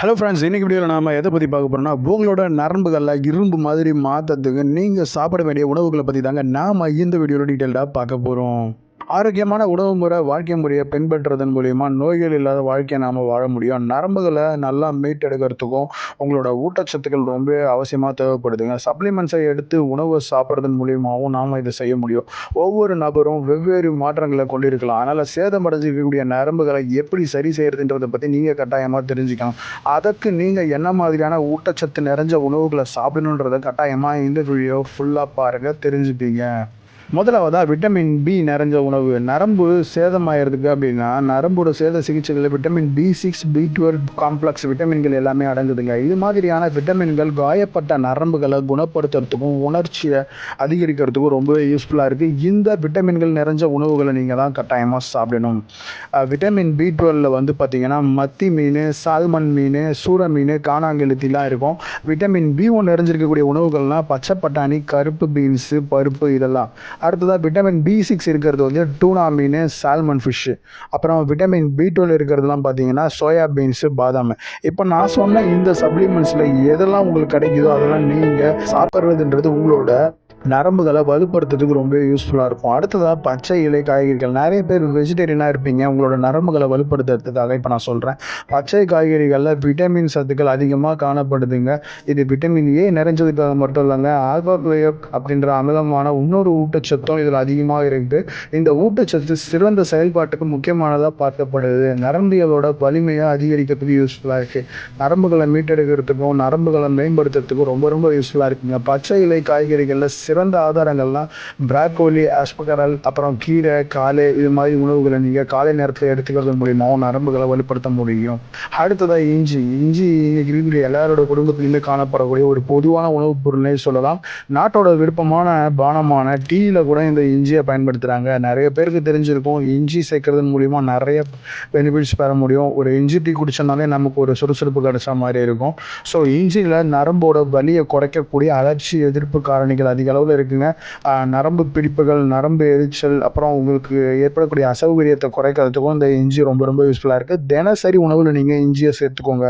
Hello friends இன்றைக்கி வீடியோவில் நாம் எதை பற்றி பார்க்க போகிறோம்னா உங்களோட நரம்புகளில் இரும்பு மாதிரி மாற்றத்துக்கு நீங்கள் சாப்பிட வேண்டிய உணவுகளை பற்றி தாங்க நாம் இந்த வீடியோவில் டீட்டெயில்டாக பார்க்க போகிறோம் ஆரோக்கியமான உணவு முறை வாழ்க்கை முறையை பின்பற்றுறதன் மூலிமா நோய்கள் இல்லாத வாழ்க்கையை நாம் வாழ முடியும். நரம்புகளை நல்லா மீட்டெடுக்கிறதுக்கும் உங்களோட ஊட்டச்சத்துக்கள் ரொம்ப அவசியமாக தேவைப்படுதுங்க. சப்ளிமெண்ட்ஸை எடுத்து உணவை சாப்பிட்றதன் மூலியமாகவும் நாம் இதை செய்ய முடியும். ஒவ்வொரு நபரும் வெவ்வேறு மாற்றங்களை கொண்டிருக்கலாம். அதனால் சேதமடைஞ்சிருக்கக்கூடிய நரம்புகளை எப்படி சரி செய்யறதுன்றதை பற்றி நீங்கள் கட்டாயமாக தெரிஞ்சுக்கணும். அதற்கு நீங்கள் என்ன மாதிரியான ஊட்டச்சத்து நிறைஞ்ச உணவுகளை சாப்பிடணுன்றதை கட்டாயமாக இந்த வீடியோ ஃபுல்லாக பாருங்கள் தெரிஞ்சுப்பீங்க. முதலாவதாக விட்டமின் பி நிறைஞ்ச உணவு. நரம்பு சேதமாயிருதுக்கு அப்படின்னா நரம்போட சேத சிகிச்சைகளில் vitamin B six B twelve complex விட்டமின்கள் எல்லாமே அடங்குதுங்க. இது மாதிரியான விட்டமின்கள் காயப்பட்ட நரம்புகளை குணப்படுத்துறதுக்கும் உணர்ச்சியை அதிகரிக்கிறதுக்கும் ரொம்பவே யூஸ்ஃபுல்லாக இருக்குது இந்த விட்டமின்கள் நிறைஞ்ச உணவுகளை நீங்கள் தான் கட்டாயமாக சாப்பிடணும். விட்டமின் பி டுவெல்ல வந்து பார்த்தீங்கன்னா மத்தி மீன் சால்மன் மீன் சூர மீன் காணாங்கெழுத்திலாம் இருக்கும். விட்டமின் பி ஒன் நிறைஞ்சிருக்கக்கூடிய உணவுகள்லாம் பச்சை பட்டாணி கருப்பு பீன்ஸு பருப்பு இதெல்லாம். அடுத்ததாக விட்டமின் பி சிக்ஸ் இருக்கிறது வந்து டூனா மீன் சால்மன் ஃபிஷ்ஷு அப்புறம் விட்டமின் பி டுவெல் இருக்கிறதுலாம் பார்த்தீங்கன்னா சோயா பீன்ஸு பாதாம். இப்போ நான் சொன்ன இந்த சப்ளிமெண்ட்ஸில் எதெல்லாம் உங்களுக்கு கிடைக்குதோ அதெல்லாம் நீங்கள் சாப்பிட்றதுன்றது உங்களோட நரம்புகளை வலுப்படுத்துறதுக்கு ரொம்ப யூஸ்ஃபுல்லாக இருக்கும். அடுத்ததாக பச்சை இலை காய்கறிகள். நிறைய பேர் வெஜிடேரியனாக இருப்பீங்க. உங்களோட நரம்புகளை வலுப்படுத்துறதுக்காக இப்போ நான் சொல்கிறேன் பச்சை காய்கறிகளில் விட்டமின் சத்துக்கள் அதிகமாக காணப்படுதுங்க. இது விட்டமின் ஏ நிறைஞ்சதுக்காக மட்டும் இல்லைங்க. ஆல்பாக்ளையோக் அப்படின்ற அமிலமான இன்னொரு ஊட்டச்சத்தும் இதில் அதிகமாக இருக்குது இந்த ஊட்டச்சத்து சிறந்த செயல்பாட்டுக்கு முக்கியமானதாக பார்க்கப்படுது. நரம்பியலோட வலிமையை அதிகரிக்கிறதுக்கு யூஸ்ஃபுல்லாக இருக்குது நரம்புகளை மீட்டெடுக்கிறதுக்கும் நரம்புகளை மேம்படுத்துறதுக்கும் ரொம்ப ரொம்ப யூஸ்ஃபுல்லாக இருக்குங்க. பச்சை இலை காய்கறிகளில் சிறந்த ஆதாரங்கள்லாம் பிராக்கோலி ஆஸ்பகரல் அப்புறம் கீரை காலை இது மாதிரி உணவுகளை நீங்கள் காலை நேரத்தில் எடுத்துக்கிறது மூலியமாகவும் நரம்புகளை வலுப்படுத்த முடியும். அடுத்ததாக இஞ்சி. இஞ்சி இன்னைக்கு எல்லாரோட குடும்பத்திலுமே காணப்படக்கூடிய ஒரு பொதுவான உணவுப் பொருள்னே சொல்லலாம். நாட்டோட விருப்பமான பானமான டீயில் கூட இந்த இஞ்சியை பயன்படுத்துகிறாங்க நிறைய பேருக்கு தெரிஞ்சிருக்கும் இஞ்சி சேர்க்கறதன் மூலிமா நிறைய பெனிஃபிட்ஸ் பெற முடியும். ஒரு இஞ்சி டீ குடிச்சோம்னாலே நமக்கு ஒரு சுறுசுறுப்பு கிடைச்ச மாதிரி இருக்கும். ஸோ இஞ்சியில் நரம்போட வலியை குறைக்கக்கூடிய அலர்ச்சி எதிர்ப்பு காரணிகள் அதிக அளவில் இருக்குங்க. நரம்பு பிடிப்புகள் நரம்பு எரிச்சல் அப்புறம் உங்களுக்கு ஏற்படக்கூடிய அசௌகரியத்தை குறைக்கிறதுக்கும் இந்த இஞ்சி ரொம்ப ரொம்ப யூஸ்ஃபுல்லாக இருக்குது தினசரி உணவில் நீங்கள் இஞ்சியை சேர்த்துக்கோங்க.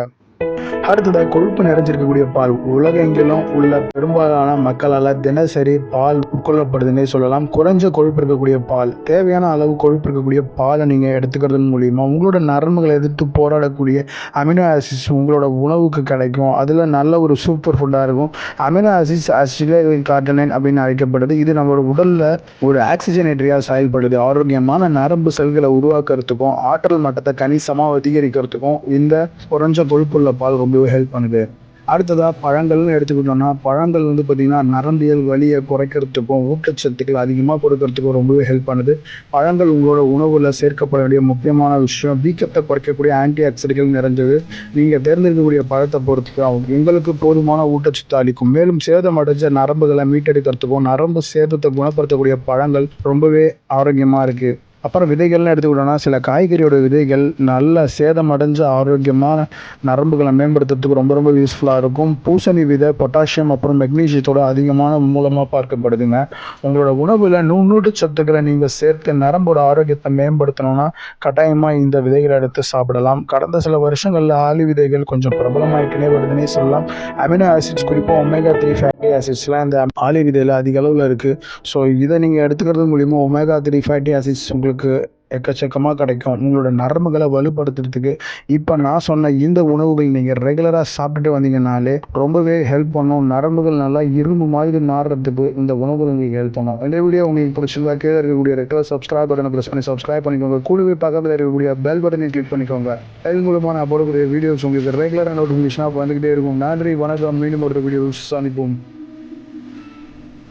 அடுத்ததாக கொழுப்பு நிறைஞ்சிருக்கக்கூடிய பால். உலகெங்கிலும் உள்ள பெரும்பாலான மக்களால் தினசரி பால் உட்கொள்ளப்படுதுன்னே சொல்லலாம். குறைஞ்ச கொழுப்பு இருக்கக்கூடிய பால். தேவையான அளவு கொழுப்பு இருக்கக்கூடிய பாலை நீங்கள் எடுத்துக்கிறது மூலிமா உங்களோட நரம்புகளை எதிர்த்து போராடக்கூடிய அமினோ ஆசிட்ஸ் உங்களோட உணவுக்கு கிடைக்கும். அதில் நல்ல ஒரு சூப்பர் ஃபுட்டாக இருக்கும். அமினோ ஆசிட்ஸ் அசிலைல் கார்டனைன் அப்படின்னு அழைக்கப்படுது. இது நம்மளோட உடலில் ஒரு ஆக்சிஜனேட்டரியாக செயல்படுது. ஆரோக்கியமான நரம்பு செல்களை உருவாக்குறதுக்கும் ஆற்றல் மட்டத்தை கணிசமாக அதிகரிக்கிறதுக்கும் இந்த குறைஞ்ச கொழுப்புள்ள பால் ரொம்பவே ஹெல்ப் பண்ணுது. அடுத்ததாக பழங்கள்னு எடுத்துக்கிட்டோம்னா பழங்கள் வந்து பார்த்திங்கன்னா நரம்பியல் வலியை குறைக்கிறதுக்கும் ஊட்டச்சத்துக்கள் அதிகமாக கொடுக்கறதுக்கும் ரொம்பவே ஹெல்ப் பண்ணுது. பழங்கள் உங்களோட உணவில் சேர்க்கப்பட வேண்டிய முக்கியமான விஷயம் வீக்கத்தை குறைக்கக்கூடிய ஆன்டி ஆக்சிடென்ட்கள் நிறைஞ்சது. நீங்கள் தேர்ந்தெடுக்கக்கூடிய பழத்தை பொறுத்து அவங்க உங்களுக்கு போதுமான ஊட்டச்சத்து அளிக்கும். மேலும் சேதம் அடைஞ்ச நரம்புகளை மீட்டெடுக்கிறதுக்கும் நரம்பு சேதத்தை குணப்படுத்தக்கூடிய பழங்கள் ரொம்பவே ஆரோக்கியமாக இருக்குது அப்புறம் விதைகள்னு எடுத்துக்கிட்டோம்னா சில காய்கறியோட விதைகள் நல்ல சேதமடைஞ்ச ஆரோக்கியமான நரம்புகளை மேம்படுத்துறதுக்கு ரொம்ப ரொம்ப யூஸ்ஃபுல்லாக இருக்கும். பூசணி விதை பொட்டாசியம் அப்புறம் மெக்னீசியத்தோட அதிகமான மூலமாக பார்க்கப்படுதுங்க. உங்களோட உணவில் நுண்ணூட்ட சத்துக்களை நீங்கள் சேர்த்து நரம்போட ஆரோக்கியத்தை மேம்படுத்தணும்னா கட்டாயமாக இந்த விதைகளை எடுத்து சாப்பிடலாம். கடந்த சில வருஷங்களில் ஆலி விதைகள் கொஞ்சம் பிரபலமாகிட்டே வருதுன்னே சொல்லலாம். அமினோ ஆசிட்ஸ் குறிப்பாக ஒமேகா த்ரீ ஃபேட்டி ஆசிட்ஸ்லாம் இந்த ஆலி விதையில் அதிக அளவில் இருக்குது ஸோ இதை நீங்கள் எடுத்துக்கிறது மூலிமா ஒமேகா த்ரீ ஃபேட்டி ஆசிட்ஸ் உங்களுக்கு எக்கச்சக்கமாக கிடைக்கும். உங்களோட நரம்புகளை வலுப்படுத்துறதுக்கு இப்போ நான் சொன்ன இந்த உணவுகள் நீங்கள் ரெகுலராக சாப்பிட்டுட்டு வந்தீங்கனாலே ரொம்பவே ஹெல்ப் பண்ணும். நரம்புகள் நல்லா இரும்பு மாதிரி மாறுறதுக்கு இந்த உணவுகள் உங்களுக்கு ஹெல்ப் பண்ணும். இந்த வீடியோ உங்களுக்கு பிடிச்சிருந்தா கீழே இருக்கக்கூடிய ரெகுலர் சப்ஸ்கிரைப் பட்டனை ப்ரெஸ் பண்ணி சப்ஸ்கிரைப் பண்ணிக்கோங்க. கூடவே பக்கத்தில் இருக்கக்கூடிய பெல் பட்டனை கிளிக் பண்ணிக்கோங்க. இது மூலமாக நான் போடக்கூடிய வீடியோஸ் உங்களுக்கு ரெகுலராக நோட்டிஃபிகேஷனாக வந்துக்கிட்டே இருக்கும். நன்றி வணக்கம். மீண்டும் ஒரு வீடியோஸ் சந்திப்போம்.